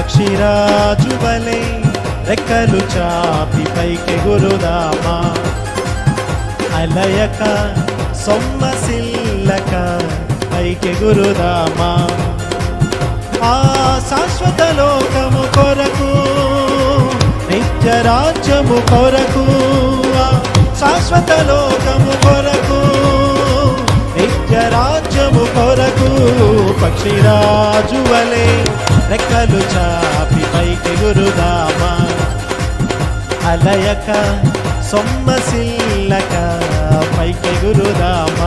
పక్షిరాజు వలె రెక్కలు చాపి పైకి గురుదామా. అలయక సొమ్మసిల్లక పైకి గురుదామా. ఆ శాశ్వత లోకము కొరకు నిత్య రాజ్యము కొరకు శాశ్వత లోకము కొరకు నిత్య రాజ్యము కొరకు. పక్షిరాజు వలె రెక్కలు చాపి పైకి గురుదామా? అలయక సొమ్మసిల్లక పైకి గురుదామా?